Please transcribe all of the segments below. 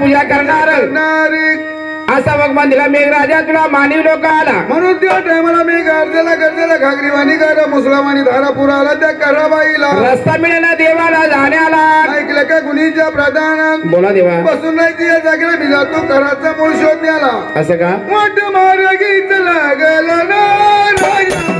पूजा करणार. असा भगवान दिला मेघराजा तुला मानवी लोक आला. म्हणून त्या टायमाला मी गर्जेला गर्जेला घागरी वाणी करा मुसलमानी धारापूर आला त्या कराबाईला. रस्ता मिळेना देवाला जाण्याला. ऐकलं का गुन्हीच्या प्रधानात बोला देवा. बसून नाही ती या जागेला मी जातो घराचा मूळ शोधण्याला असं का? मोठ मार्गीच लागला ना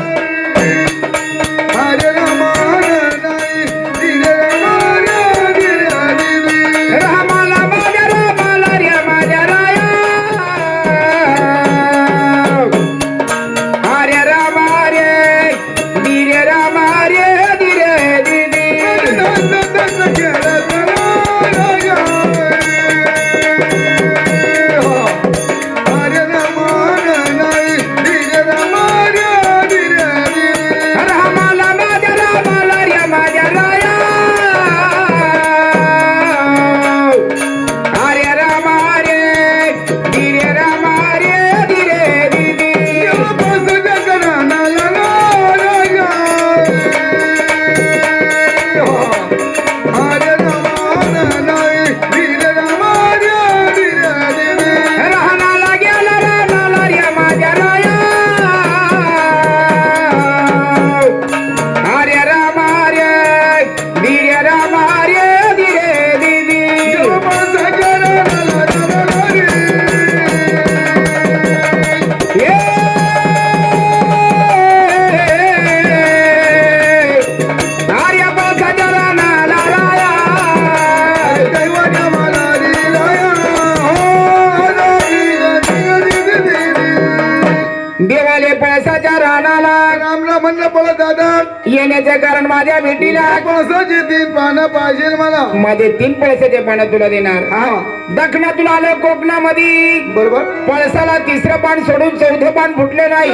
म्हणलं बोला दादा. येण्याचे कारण माझ्या भेटीला. पावसाची तीन पानं पाहिजे मला. मध्ये तीन पळसाचे पानं तुला देणार. हा. दक्षिणा तुला आलं कोकणामध्ये. बरोबर. पळसाला तिसरं पान सोडून चौथं पान फुटले नाही.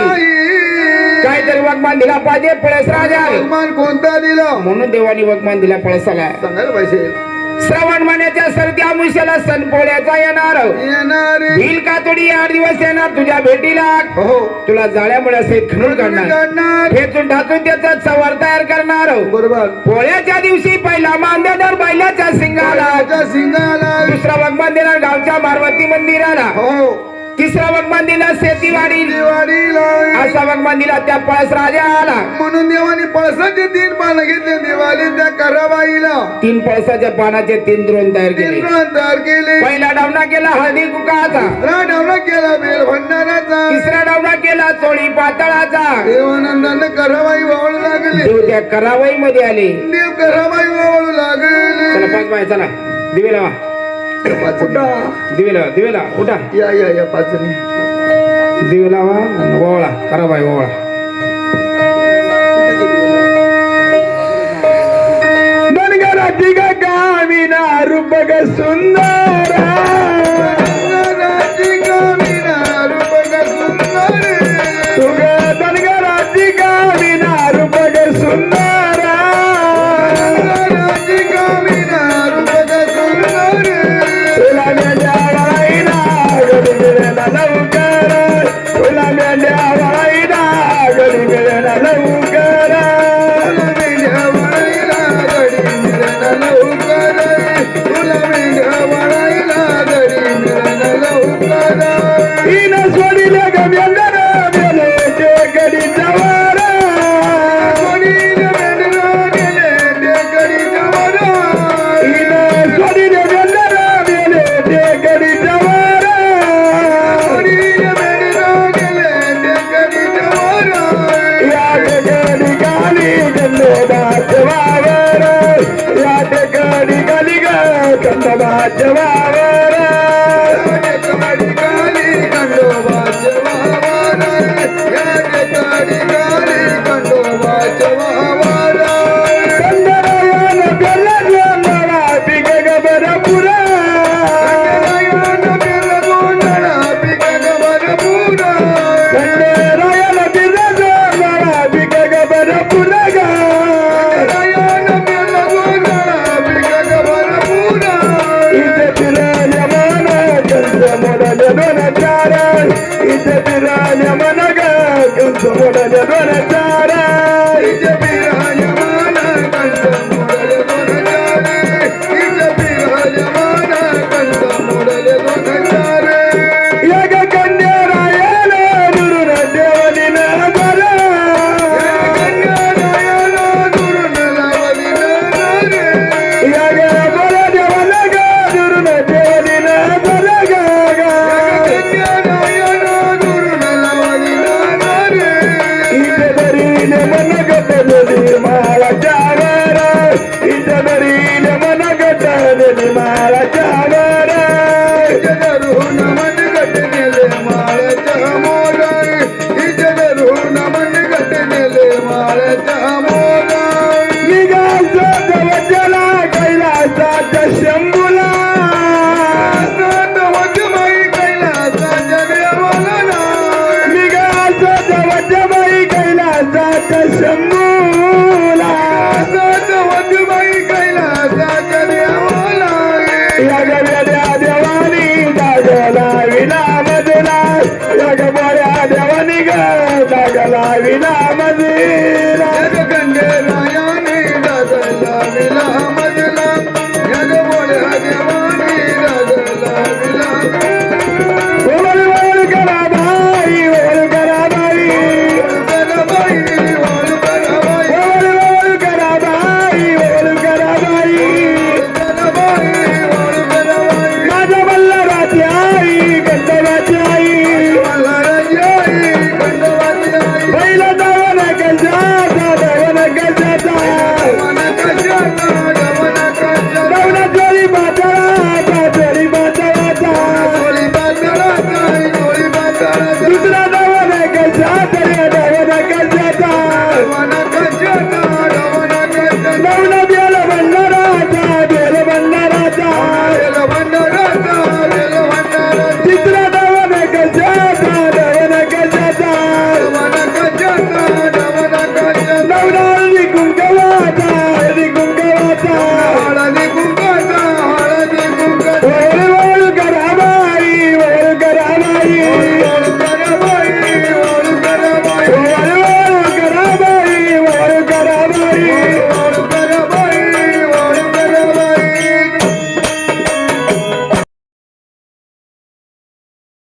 काहीतरी वगमान दिला पाहिजे पळस राजा बहुमान कोणता दिला? म्हणून देवानी वगमान दिला पळसाला. सांगायला पाहिजे. श्रावण महिन्याच्या सर्दी आमुष्याला सण पोळ्याचा येणार. येणारे. भिल का थोडी आठ दिवस येणार तुझ्या भेटीला. हो. तुला जाळ्यामुळे सहित खणून काढणार ठेचून ठाचून त्याचा सवार तयार करणार. बरोबर. पोळ्याच्या दिवशी पहिला मान देणार बैलाच्या सिंगाला सिंगाला दुसरा वगमान देणार गावच्या मारवती मंदिराला. हो. तिसरा वगमान दिला शेतीवाडी दिवाळीला असा वगमान दिला त्या पळस राजा आला. म्हणून देवाने पळसाचे तीन पानं घेतले. दिवाळी त्या कराबाईला तीन पळसाच्या पानाचे तीन द्रोण तयार केले. रान तयार केले. पहिला डावना केला हळदी कुकाचा. दुसरा डावला केला बेल भंडाराचा. तिसरा डावना केला चोळी पातळाचा. देवानंदाने कराबाई वावळू लागले. देव त्या करावाई मध्ये आले. देव कराबाई वावळू लागले. चला पाच बाय चला. दिवे लावा. पाच जणी. दिवे लावा दिवे लावा उठा. या या या पाच जणी. दिवे लावा आणि ओवळा कराबाई ओवळा धनगराची गाविना रूप ग सुंदर. गल्लो Tarará. நகலாவிடாமது